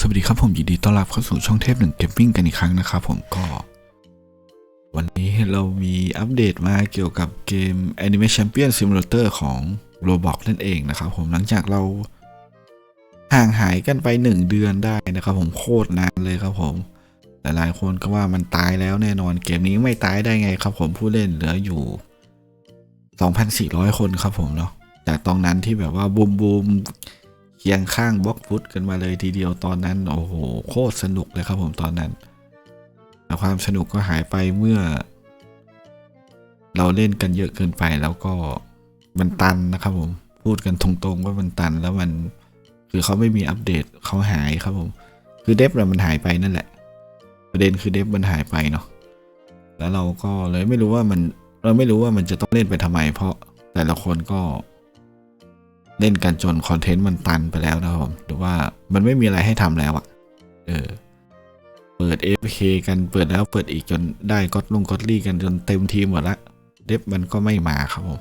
สวัสดีครับผมยินดีต้อนรับเข้าสู่ช่องเทพหนึ่งเกมมิ่งกันอีกครั้งนะครับผมก็ วันนี้เรามีอัปเดตมาเกี่ยวกับเกม Anime Champion Simulator ของ Roblox นั่นเองนะครับผมหลังจากเราห่างหายกันไป 1 เดือนได้นะครับผมโคตรนานเลยครับผม หลายๆคนก็ว่ามันตายแล้วแน่นอนเกมนี้ไม่ตายได้ไงครับผมผู้เล่นเหลืออยู่ 2,400 คนครับผมเนาะจากตอนนั้นที่แบบว่าบูมบูม เคียงข้างบล็อกฟุตกันมาเลยทีเดียวตอนนั้น โอ้โห โคตรสนุกเลยครับผมตอนนั้นแต่ความสนุกก็หายไปเมื่อ เราเล่นกันเยอะเกินไปแล้วก็มันตันนะครับผมพูดกันตรงๆว่ามันตันแล้วมันคือเขาไม่มีอัปเดตเขาหายครับผม คือเดฟมันหายไปนั่นแหละ ประเด็นคือเดฟมันหายไปเนาะแล้วเราก็เลยไม่รู้ว่ามันเราไม่รู้ว่ามันจะต้องเล่นไปทำไม เพราะแต่ละคนก็ เล่นกันจนคอนเทนต์มันตันไปแล้วนะครับผมหรือว่ามันไม่มีอะไรให้ทำแล้วอะเออเปิด AFK กันเปิดแล้วเปิดอีกจนได้ก็อดลงก็อดลี่กันจนเต็มทีมหมดละเดฟมันก็ไม่มาครับผม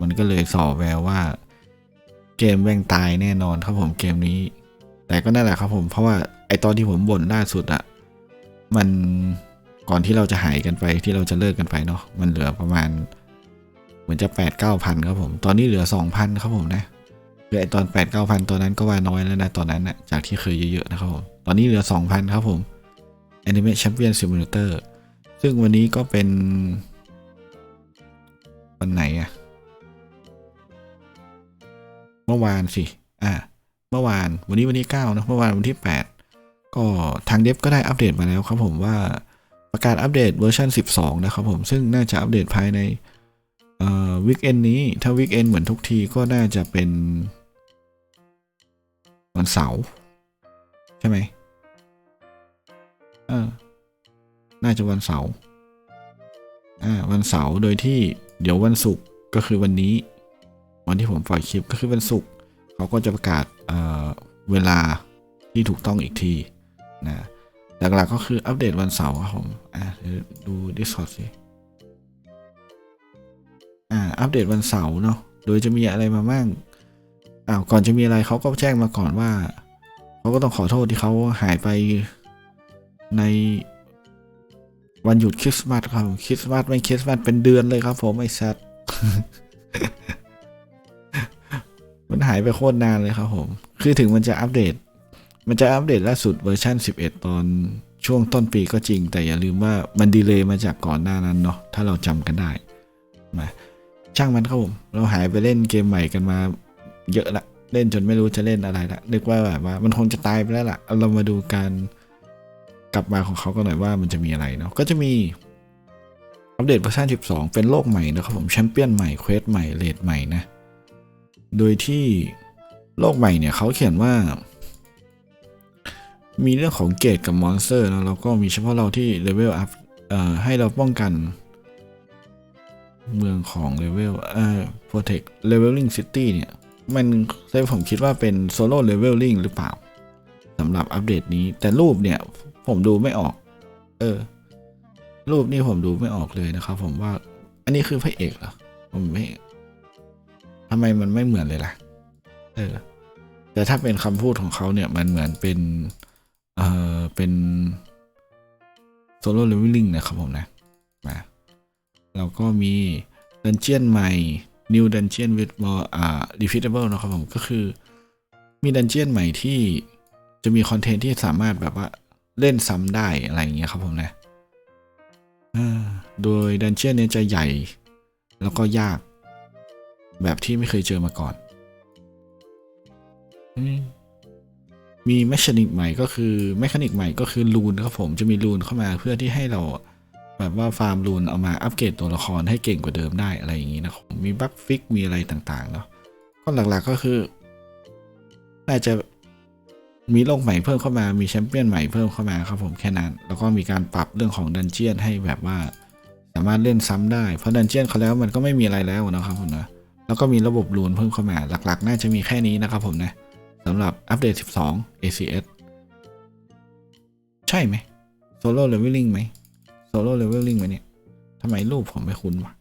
มันก็เลยส่อแววว่า เกมแม่งตายแน่นอนครับผมเกมนี้ แต่ก็นั่นแหละครับผมเพราะว่าไอตอนที่ผมบ่นล่าสุดอะมันก่อนที่เราจะหายกันไปที่เราจะเลิกกันไปเนาะมันเหลือประมาณ เหมือนจะแปดเก้าพันครับผม ตอนนี้เหลือสองพันครับผมนะ คือไอตอนแปดเก้าพันตอนนั้นก็ว่าน้อยแล้วนะ ตอนนั้นนะจากที่เคยเยอะๆนะครับผม ตอนนี้เหลือสองพันครับผม Anime Champion Simulator ซึ่งวันนี้ก็เป็น วันไหนอะเมื่อวานสิ อ่า เมื่อวาน วันนี้วันที่9นะ เมื่อวานวันที่ 8 ก็ทางเดฟก็ได้อัปเดตมาแล้วครับผมว่าประกาศอัปเดตเวอร์ชัน12 นะครับผม ซึ่งน่าจะอัปเดตภายในวิกเอนนี้ ถ้าวิกเอนเหมือนทุกทีก็น่าจะเป็น วันเสาร์ใช่ไหมเออน่าจะวันเสาร์อ่าวันเสาร์โดยที่เดี๋ยววันศุกร์ก็คือวันนี้ วันที่ผมปล่อยคลิปก็คือวันศุกร์เขาก็จะประกาศเอ่อเวลาที่ถูกต้องอีกทีนะหลักๆก็คืออัปเดตวันเสาร์ครับผมอ่าดูดู Discord สิอ่าอัปเดตวันเสาร์เนาะโดยจะมีอะไรมาบ้าง อ้าวก่อนจะมีอะไรเขาก็แจ้งมาก่อนว่าเขาก็ต้องขอโทษที่เขาหายไปในวันหยุดคริสต์มาสครับคริสต์มาสไม่คริสต์มาสเป็นเดือนเลยครับ ผมไอ้สัตว์มันหายไปโคตรนานเลยครับผม คือถึงมันจะอัปเดต มันจะอัปเดตล่าสุดเวอร์ชัน11 ตอนช่วงต้นปีก็จริง แต่อย่าลืมว่ามันดีเลย์มาจากก่อนหน้านั้นเนาะถ้าเราจำกันได้มาช่างมันครับผม เราหายไปเล่นเกมใหม่กันมา เยอะละเล่นจนไม่รู้จะเล่นอะไรละนึกว่าแบบว่ามันคงจะตายไปแล้วล่ะเรามาดูการกลับมาของเขากันหน่อยว่ามันจะมีอะไรเนาะก็จะมีอัปเดตเวอร์ชัน12 เป็นโลกใหม่นะครับผมแชมเปี้ยนใหม่เควสใหม่เลดใหม่นะ โดยที่โลกใหม่เนี่ยเขาเขียนว่า มีเรื่องของเกรดกับมอนสเตอร์นะแล้วก็มีเฉพาะเราที่เลเวลอัพให้เราป้องกัน เมืองของเลเวลเอ่อ protect leveling city เนี่ย มันใช่ผมคิดว่าเป็นโซโล่เลเวลลิ่งหรือเปล่าสำหรับอัปเดตนี้ แต่รูปเนี่ยผมดูไม่ออก เออ รูปนี่ผมดูไม่ออกเลยนะครับ ผมว่า อันนี้คือพระเอกเหรอผมไม่ทำไมมันไม่เหมือนเลยล่ะ เออ แต่ถ้าเป็นคำพูดของเขาเนี่ย มันเหมือนเป็น เออเป็นโซโล่เลเวลลิ่งนะครับผมนะมาเราก็มีดันเจียนใหม่ New Dungeon with more อ่า defeatable นะครับผมก็คือมีดันเจียนใหม่ที่จะมีคอนเทนต์ที่สามารถแบบว่าเล่นซ้ำได้อะไรอย่างเงี้ยครับผมนะอ่าโดยดันเจียนเนี่ยจะใหญ่ แล้วก็ยาก แบบที่ไม่เคยเจอมาก่อน มีแมชานิกใหม่ก็คือแมคานิกใหม่ก็คือลูนครับผมจะมีลูนเข้ามาเพื่อที่ให้เรา แบบว่าฟาร์มลูนเอามาอัปเกรดตัวละครให้เก่งกว่าเดิมได้อะไรอย่างนี้นะครับมีบัฟฟิกมีอะไรต่างๆเนาะก็หลักๆก็คือน่าจะมีโลกใหม่เพิ่มเข้ามา มีแชมเปี้ยนใหม่เพิ่มเข้ามาครับผมแค่นั้น แล้วก็มีการปรับเรื่องของดันเจียนให้แบบว่า สามารถเล่นซ้ำได้ เพราะดันเจียนเขาแล้วมันก็ไม่มีอะไรแล้วนะครับผมนะ แล้วก็มีระบบลูนเพิ่มเข้ามา หลักๆ น่าจะมีแค่นี้นะครับผมนะสำหรับอัปเดต 12 ACS ใช่ไหมโซโล่เลเวลลิ่งไหม โซโล่เลเวลลิ่งไหมเนี่ยทำไมรูปผมไม่คุ้นวะ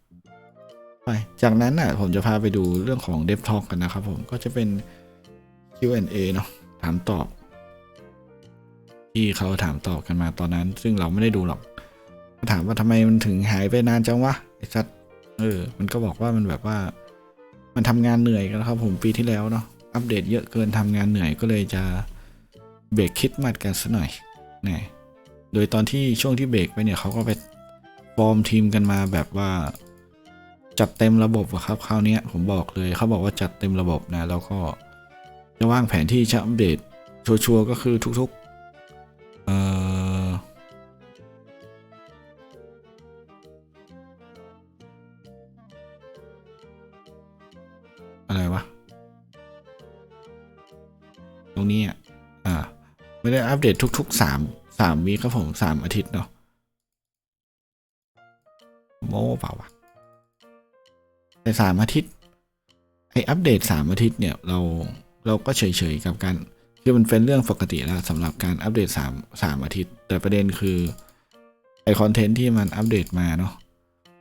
ไปจากนั้นน่ะผมจะพาไปดูเรื่องของ Dev Talk กันนะครับผมก็จะเป็น Q&A เนาะถามตอบ ที่เขาถามตอบกันมาตอนนั้น ซึ่งเราไม่ได้ดูหรอกถามว่าทำไมมันถึงหายไปนานจังวะไอ้สัตว์เออ มันก็บอกว่ามันแบบว่า มันทำงานเหนื่อยกันครับ ผมปีที่แล้วเนาะอัปเดตเยอะเกินทำงานเหนื่อยก็เลยจะเบรกคิดมัดกันสัหน่อยนี่ โดยตอนที่ช่วงที่เบรกไปเนี่ยเขาก็ไปฟอร์มทีมกันมาแบบว่า จัดเต็มระบบอะครับคราวนี้ผมบอกเลยเขาบอกว่าจัดเต็มระบบนะแล้วก็จะวางแผนที่จะอัปเดตชัวร์ๆก็คือทุกๆเอ่ออะไรวะ ตรงนี้อะ อ่า ไม่ได้อัปเดตทุกๆสาม สามวีครับผมสามอาทิตย์เนาะโม้เปล่าวะแต่สามอาทิตย์ไออัปเดตสามอาทิตย์เนี่ยเราเราก็เฉยๆกับการคือมันเป็นเรื่องปกติแล้วสำหรับการอัปเดตสามสามอาทิตย์ แต่ประเด็นคือไอคอนเทนต์ที่มันอัปเดตมาเนาะ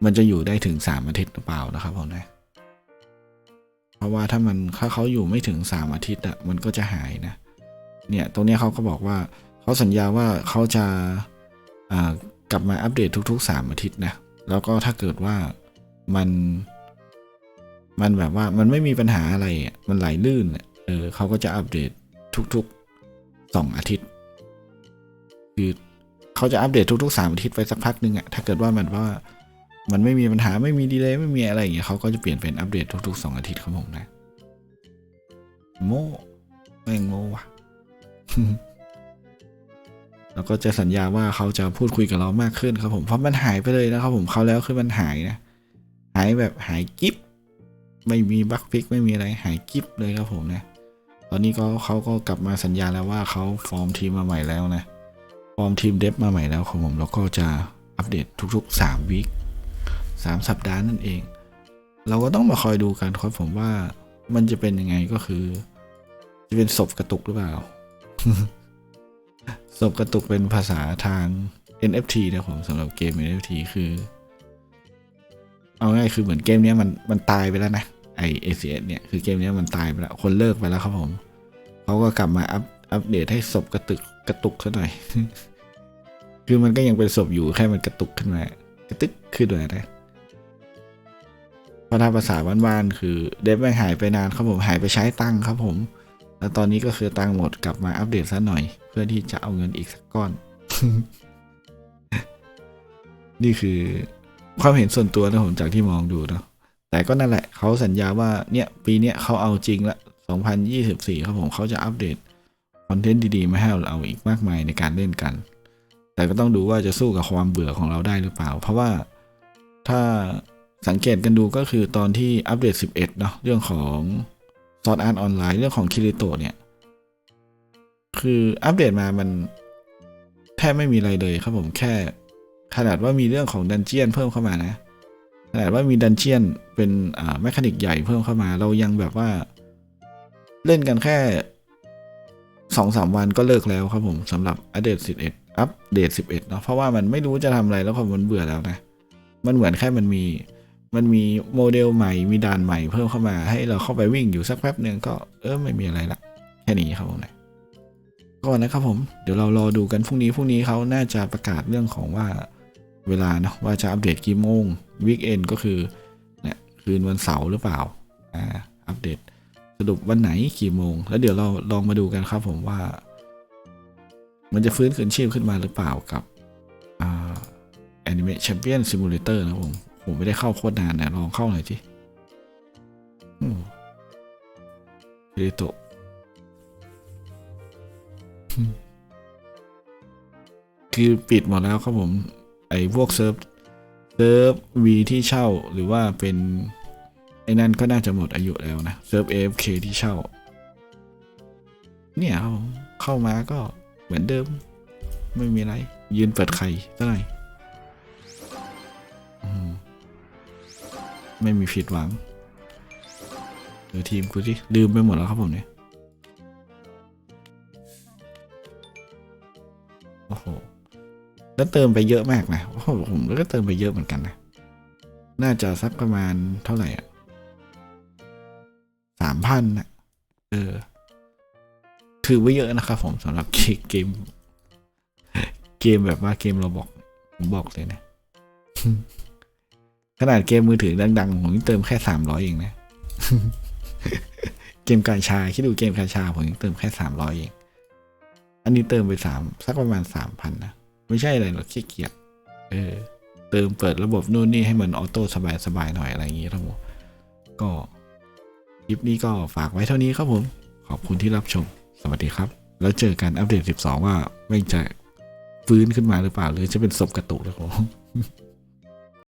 มันจะอยู่ได้ถึงสามอาทิตย์หรือเปล่านะครับผมนะเพราะว่าถ้ามันถ้าเขาอยู่ไม่ถึงสามอาทิตย์อะมันก็จะหายนะ เนี่ยตรงนี้เขาก็บอกว่า เขาสัญญาว่าเขาจะกลับมาอัปเดตทุกๆสามอาทิตย์นะ แล้วก็ถ้าเกิดว่ามันมันแบบว่ามันไม่มีปัญหาอะไร มันไหลลื่นเออเขาก็จะอัปเดตทุกๆสองอาทิตย์ คือเขาจะอัปเดตทุกๆสามอาทิตย์ไปสักพักหนึ่งอะถ้าเกิดว่ามันว่ามันไม่มีปัญหาไม่มีดีเลยไม่มีอะไรอย่างเงี้ยเขาก็จะเปลี่ยนเป็นอัปเดตทุกๆสองอาทิตย์ครับผมนะ โม่แม่งโม่ว่ะ แล้วก็จะสัญญาว่าเขาจะพูดคุยกับเรามากขึ้นครับผมเพราะมันหายไปเลยนะครับผมเขาแล้วคือมันหายนะหายแบบหายกิฟไม่มีบั๊กฟิกไม่มีอะไรหายกิฟเลยครับผมนะตอนนี้ก็เขาก็กลับมาสัญญาแล้วว่าเขาฟอร์มทีมมาใหม่แล้วนะฟอร์มทีมเดฟมาใหม่แล้วครับผมแล้วก็จะอัปเดตทุกๆ3วีคสามสัปดาห์นั่นเอง เราก็ต้องมาคอยดูกันครับผมว่ามันจะเป็นยังไงก็คือ จะเป็นศพกระตุกหรือเปล่า ศพกระตุกเป็นภาษาทาง NFT นะผมสำหรับเกม NFT คือ เอาง่ายคือเหมือนเกมนี้มันมันตายไปแล้วนะไอ ACS เนี่ย คือเกมนี้มันตายไปแล้ว คนเลิกไปแล้วครับผมเขาก็กลับมาอัปอัปเดตให้ศพกระตุกกระตุกซะหน่อย คือมันก็ยังเป็นศพอยู่แค่มันกระตุกขึ้นมากระตึกขึ้นมานะพราะถ้าภาษาบ้านๆคือ เดฟไม่งหายไปนานครับผมหายไปใช้ตังค์ครับผม แล้วตอนนี้ก็คือตังค์หมดกลับมาอัปเดตซะหน่อย เพื่อที่จะเอาเงินอีกสักก้อน นี่คือความเห็นส่วนตัวนะผมจากที่มองดูเนาะแต่ก็นั่นแหละเขาสัญญาว่าเนี่ยปีเนี้ยเขาเอาจริงละ 2024 ครับผมเขาจะอัปเดตคอนเทนต์ดีๆ มาให้เราอีกมากมายในการเล่นกัน แต่ก็ต้องดูว่าจะสู้กับความเบื่อของเราได้หรือเปล่า เพราะว่าถ้าสังเกตกันดูก็คือตอนที่อัปเดต 11 เนาะเรื่องของ ซอ r อาร์ตออนไลน์เรื่องของคิริโตเนี่ย คืออัปเดตมามันแทบไม่มีอะไรเลยครับผมแค่ ขนาดว่ามีเรื่องของดันเจียนเพิ่มเข้ามานะ ขนาดว่ามีดันเจียนเป็นอ่าแมคานิกใหญ่เพิ่มเข้ามา เรายังแบบว่า เล่นกันแค่สองสามวันก็เลิกแล้วครับผมสำหรับอัปเดต11อัปเดต11เอ็ดเนาะเพราะว่ามันไม่รู้จะทำอะไรแล้วความมันเบื่อแล้วนะ มันเหมือนแค่มันมี มันมีโมเดลใหม่ มีด่านใหม่เพิ่มเข้ามา ให้เราเข้าไปวิ่งอยู่สักแป๊บหนึ่งก็เออไม่มีอะไรละแค่นี้ครับผมนะก็นนะครับผมเดี๋ยวเรารอดูกันพรุ่งนี้พรุ่งนี้เขาน่าจะประกาศเรื่องของว่าเวลาเนาะว่าจะอัปเดตกี่โมงวีคเอนก็คือเนี่ยคืนวันเสาร์หรือเปล่าอ่าอัปเดตสรุปวันไหนกี่โมง แล้วเดี๋ยวเราลองมาดูกันครับผมว่า มันจะฟื้นคืนชีพขึ้นมาหรือเปล่ากับอ่า Anime Champion Simulator นะผม ผมไม่ได้เข้าโคตรนานนะลองเข้าหน่อยสิเรโตคือปิดหมดแล้วครับผม ไอ้พวกเซิร์ฟเซิร์ฟวีที่เช่าหรือว่าเป็น ไอ้นั่นก็น่าจะหมดอายุแล้วนะเซิร์ฟ AFK ที่เช่า เนี่ยครับผมเข้ามาก็เหมือนเดิม ไม่มีอะไร ยืนเปิดไข่เท่าไหร่ ไม่มีผิดหวังเดี๋ยวทีมกูที่ลืมไปหมดแล้วครับผมเนี่ยโอ้โหแล้วเติมไปเยอะมากนะโอ้โหผมก็เติมไปเยอะเหมือนกันนะ น่าจะสักประมาณเท่าไหร่อะสามพันนะเออ ถือว่าเยอะนะครับผมสำหรับเกม เกมแบบว่าเกมเราบอก ผมบอกเลยนะ ขนาดเกมมือถือดังๆผมเติมแค่สามร้อยเองนะ เกมกาชาคิดดูเกมกาชาผมเติมแค่สามร้อยเอง อันนี้เติมไปสามสักประมาณสามพันนะ ไม่ใช่อะไรหรอกขี้เกียจเออ เติมเปิดระบบนู่นนี่ให้มันออโต้สบายๆหน่อยอะไรอย่างนี้ครับผมดก็คลิปนี้ก็ฝากไว้เท่านี้ครับผม ขอบคุณที่รับชม สวัสดีครับ แล้วเจอกันอัปเดต 12 ว่าแม่งจะฟื้นขึ้นมาหรือเปล่า หรือจะเป็นศพกระตุกนะครับผม